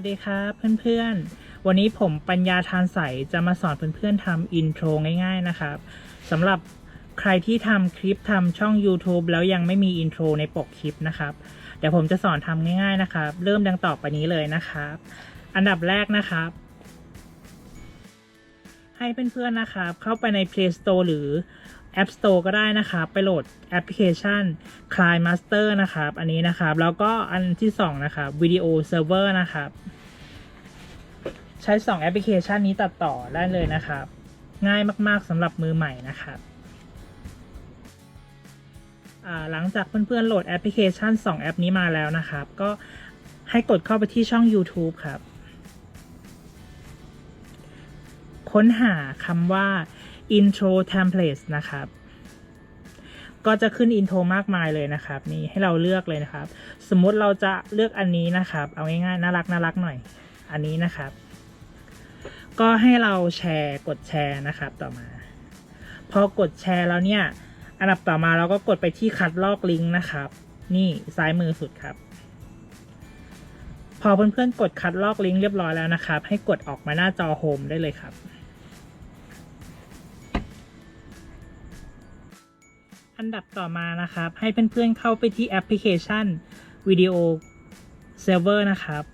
วัสดีครับเพื่อนๆ วันนี้ผมปัญญาทานใสจะมาสอนเพื่อนๆทำอินโทรง่ายๆนะครับสำหรับใครที่ทำคลิปทำช่อง YouTube แล้วยังไม่มีอินโทรในปกคลิปนะครับ เดี๋ยวผมจะสอนทำง่ายๆนะครับ เริ่มดังต่อไปนี้เลยนะครับ อันดับแรกนะครับ ให้เพื่อนๆนะครับ เข้าไปใน Play Store หรือ App Store ก็ได้นะครับ ไปโหลดแอปพลิเคชัน c l i m Master นะครับ อันนี้นะครับ แล้วก็อันที่สองนะครับ Video Server นะครับ ใช้ 2 แอปพลิเคชันนี้ตัดต่อได้เลยนะครับ ง่ายมากๆสำหรับมือใหม่นะครับหลังจากเพื่อนๆโหลดแอปพลิเคชัน 2 แอปนี้มาแล้วนะครับ ก็ให้กดเข้าไปที่ช่อง YouTube ครับ ค้นหาคำว่า intro templates นะครับ ก็จะขึ้นอินโทรมากมายเลยนะครับ นี่ให้เราเลือกเลยนะครับ สมมติเราจะเลือกอันนี้นะครับ เอาง่ายๆ น่ารักน่ารักหน่อย อันนี้นะครับ ก็ให้เราแชร์กดแชร์นะครับต่อมา พอกดแชร์แล้วเนี่ย อันดับต่อมาเราก็กดไปที่คัดลอกลิงก์นะครับ นี่ซ้ายมือสุดครับ พอเพื่อนๆกดคัดลอกลิงก์เรียบร้อยแล้วนะครับ ให้กดออกมาหน้าจอโฮมได้เลยครับอันดับต่อมานะครับ ให้เพื่อนๆเข้าไปที่แอปพลิเคชันวิดีโอเซิร์ฟเวอร์นะครับ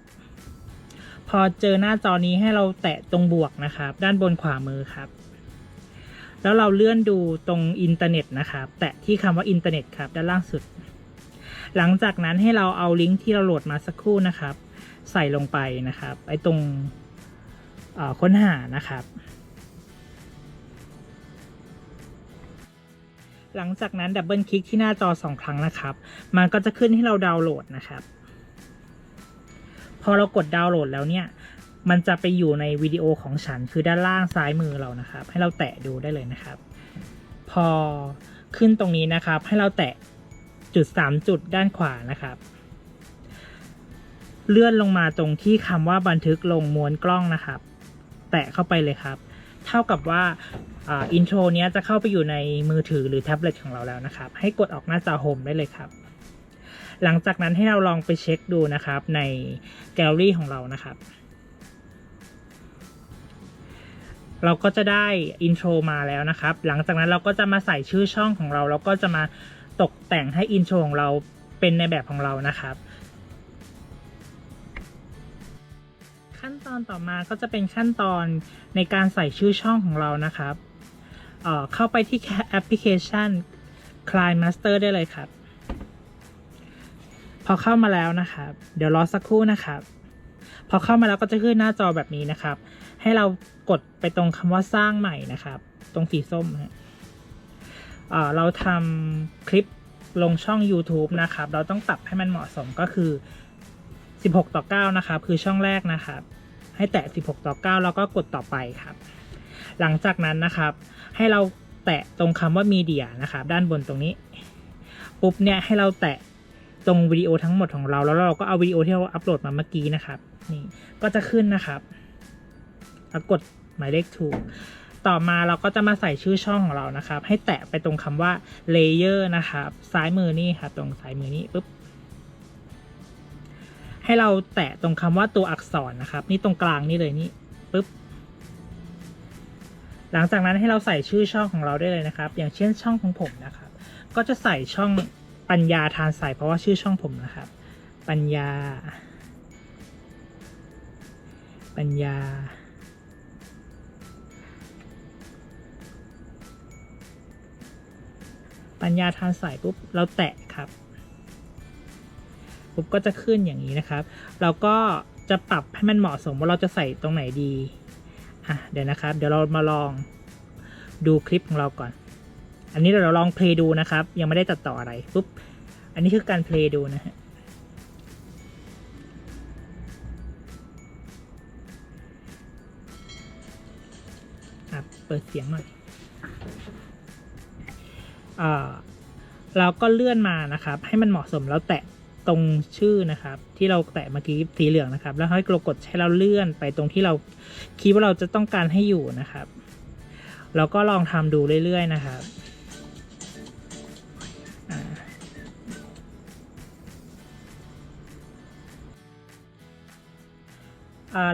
อเจอหน้าจอนี้ให้เราแตะตรงบวกนะครับ ด้านบนขวามือครับ แล้วเราเลื่อนดูตรงอินเทอร์เน็ตนะครับ แตะที่คำว่าอินเทอร์เน็ตครับ ด้านล่างสุด หลังจากนั้นให้เราเอาลิงก์ที่เราโหลดมาสักครู่นะครับ ใส่ลงไปนะครับไอ้ตรงค้นหานะครับ หลังจากนั้นดับเบิลคลิกที่หน้าจอสองครั้งนะครับ มันก็จะขึ้นให้เราดาวน์โหลดนะครับ พอเรากดดาวน์โหลดแล้วเนี่ย มันจะไปอยู่ในวิดีโอของฉันคือด้านล่างซ้ายมือเรานะครับ ให้เราแตะดูได้เลยนะครับ พอขึ้นตรงนี้นะครับ ให้เราแตะจุดสามจุดด้านขวานะครับ เลื่อนลงมาตรงที่คำว่าบันทึกลงม้วนกล้องนะครับ แตะเข้าไปเลยครับ เท่ากับว่าอินโทรเนี้ยจะเข้าไปอยู่ในมือถือหรือแท็บเล็ตของเราแล้วนะครับ ให้กดออกหน้าจอโฮมได้เลยครับ หลังจากนั้นให้เราลองไปเช็คดูนะครับในแกลเลอรี่ของเรานะครับ เราก็จะได้อินโทรมาแล้วนะครับ หลังจากนั้นเราก็จะมาใส่ชื่อช่องของเรา แล้วก็จะมาตกแต่งให้อินโทรของเราเป็นในแบบของเรานะครับขั้นตอนต่อมาก็จะเป็นขั้นตอนในการใส่ชื่อช่องของเรานะครับเเข้าไปที่แอปพลิเคชัน c l i m Master ได้เลยครับ พอเข้ามาแล้วนะครับ เดี๋ยวรอสักครู่นะครับ พอเข้ามาแล้วก็จะขึ้นหน้าจอแบบนี้นะครับ ให้เรากดไปตรงคำว่าสร้างใหม่นะครับ ตรงสีส้มฮะเออเราทำคลิปลงช่อง YouTube นะครับ เราต้องปรับให้มันเหมาะสมก็คือ 16 ต่อ 9 นะครับ คือช่องแรกนะครับ ให้แตะ 16 ต่อ 9 แล้วก็กดต่อไปครับ หลังจากนั้นนะครับ ให้เราแตะตรงคำว่ามีเดียนะครับ ด้านบนตรงนี้ ปุ๊บเนี่ยให้เราแตะ ตรงวิดีโอทั้งหมดของเรา แล้วเราก็เอาวิดีโอที่เราอัปโหลดมาเมื่อกี้นะครับนี่ก็จะขึ้นนะครับแล้วกดหมายเลขถูก ต่อมาเราก็จะมาใส่ชื่อช่องของเรานะครับ ให้แตะไปตรงคำว่า layer นะครับ ซ้ายมือนี่ครับตรงซ้ายมือนี้ปุ๊บให้เราแตะตรงคำว่าตัวอักษรนะครับ นี่ตรงกลางนี่เลยนี่ปุ๊บหลังจากนั้นให้เราใส่ชื่อช่องของเราได้เลยนะครับ อย่างเช่นช่องของผมนะครับ ก็จะใส่ช่อง ปัญญาทานใส่เพราะว่าชื่อช่องผมนะครับ ปัญญา ปัญญา ปัญญาทานใส่ปุ๊บเราแตะครับปุ๊บก็จะขึ้นอย่างนี้นะครับ เราก็จะปรับให้มันเหมาะสมว่าเราจะใส่ตรงไหนดี อะ เดี๋ยวนะครับ เดี๋ยวเรามาลองดูคลิปของเราก่อน อันนี้เราลองเพลย์ดูนะครับ ยังไม่ได้ตัดต่ออะไรปุ๊บ อันนี้คือการเพลย์ดูนะฮะเปิดเสียงหน่อยเราก็เลื่อนมานะครับ ให้มันเหมาะสมแล้วแตะตรงชื่อนะครับ ที่เราแตะเมื่อกี้สีเหลืองนะครับ แล้วให้เรากดใช้เราเลื่อนไปตรงที่เราคิดว่าเราจะต้องการให้อยู่นะครับ เราก็ลองทำดูเรื่อยๆนะครับ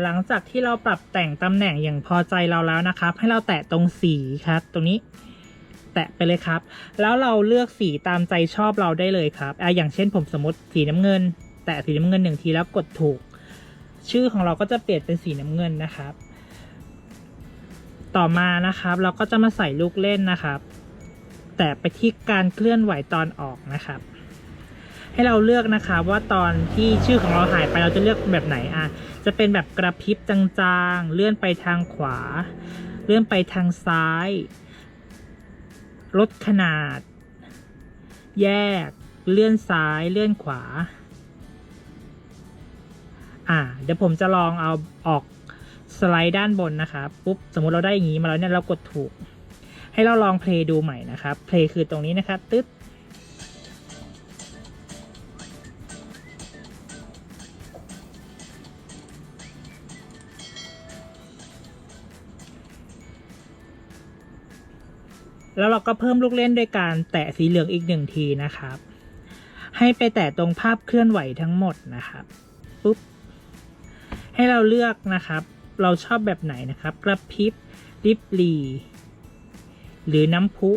หลังจากที่เราปรับแต่งตำแหน่งอย่างพอใจเราแล้วนะครับ ให้เราแตะตรงสีครับ ตรงนี้แตะไปเลยครับ แล้วเราเลือกสีตามใจชอบเราได้เลยครับออย่างเช่นผมสมมติสีน้ำเงิน แตะสีน้ำเงินหนึ่งทีแล้วกดถูก ชื่อของเราก็จะเปลี่ยนเป็นสีน้ำเงินนะครับ ต่อมานะครับ เราก็จะมาใส่ลูกเล่นนะครับ แตะไปที่การเคลื่อนไหวตอนออกนะครับ ให้เราเลือกนะครับว่าตอนที่ชื่อของเราหายไปเราจะเลือกแบบไหนอะจะเป็นแบบกระพริบจางๆ เลื่อนไปทางขวา เลื่อนไปทางซ้าย ลดขนาด แยก เลื่อนซ้าย เลื่อนขวา อ่า เดี๋ยวผมจะลองเอาออกสไลด์ด้านบนนะครับปุ๊บสมมติเราได้อย่างนี้มาแล้วเนี่ยเรากดถูก ให้เราลองเพลย์ดูใหม่นะครับเพลย์คือตรงนี้นะครับตึ๊ด แล้วเราก็เพิ่มลูกเล่นด้วยการแตะสีเหลืองอีกหนึ่งทีนะครับ ให้ไปแตะตรงภาพเคลื่อนไหวทั้งหมดนะครับปุ๊บให้เราเลือกนะครับ เราชอบแบบไหนนะครับ กระพริบริบหรีหรือน้ำพุ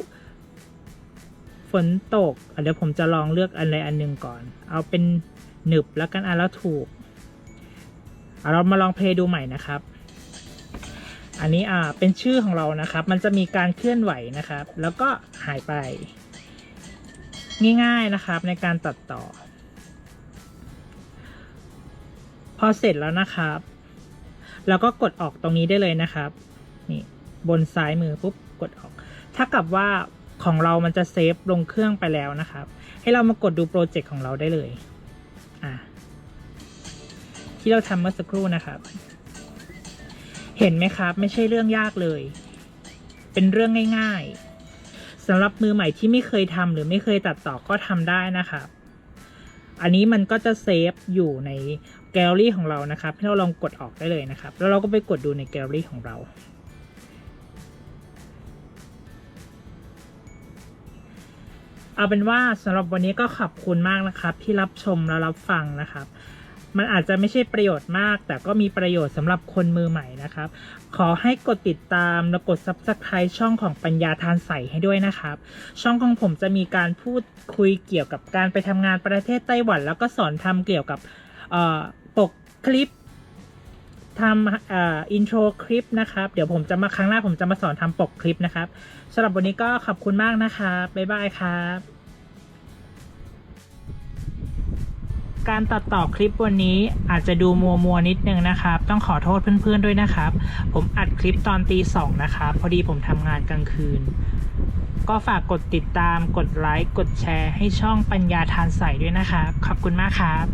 ฝนตกเดี๋ยวผมจะลองเลือกอันใดอันหนึ่งก่อน เอาเป็นหนึบแล้วกันอะแล้วถูกอะเรามาลองเพลย์ดูใหม่นะครับ อันนี้อ่าเป็นชื่อของเรานะครับ มันจะมีการเคลื่อนไหวนะครับ แล้วก็หายไป ง่ายๆนะครับในการตัดต่อ พอเสร็จแล้วนะครับเราก็กดออกตรงนี้ได้เลยนะครับนี่บนซ้ายมือปุ๊บกดออกถ้ากับว่าของเรามันจะเซฟลงเครื่องไปแล้วนะครับ ให้เรามากดดูโปรเจกต์ของเราได้เลย อะที่เราทำเมื่อสักครู่นะครับ เห็นไหมครับ ไม่ใช่เรื่องยากเลย เป็นเรื่องง่าย ๆสำหรับมือใหม่ที่ไม่เคยทำหรือไม่เคยตัดต่อก็ทำได้นะครับ อันนี้มันก็จะเซฟอยู่ในแกลเลอรี่ของเรานะครับให้เราลองกดออกได้เลยนะครับ แล้วเราก็ไปกดดูในแกลเลอรี่ของเราเอาเป็นว่าสำหรับวันนี้ก็ขอบคุณมากนะครับ ที่รับชมและรับฟังนะครับ มันอาจจะไม่ใช่ประโยชน์มาก แต่ก็มีประโยชน์สำหรับคนมือใหม่นะครับ ขอให้กดติดตามและกด Subscribe ช่องของปัญญาทานใสให้ด้วยนะครับ ช่องของผมจะมีการพูดคุยเกี่ยวกับการไปทำงานประเทศไต้หวัน แล้วก็สอนทำเกี่ยวกับปกคลิปทำอ่ออินโทรคลิปนะครับ เดี๋ยวผมจะมาครั้งหน้าผมจะมาสอนทำปกคลิปนะครับสำหรับวันนี้ก็ขอบคุณมากนะครับ บ๊ายบายครับ การตัดต่อคลิปวันนี้อาจจะดูมัวมัวนิดนึงนะครับ ต้องขอโทษเพื่อนๆด้วยนะครับ ผมอัดคลิปตอนตีสองนะครับ พอดีผมทำงานกลางคืน ก็ฝากกดติดตาม กดไลค์ กดแชร์ให้ช่องปัญญาทานใส่ด้วยนะครับ ขอบคุณมากครับ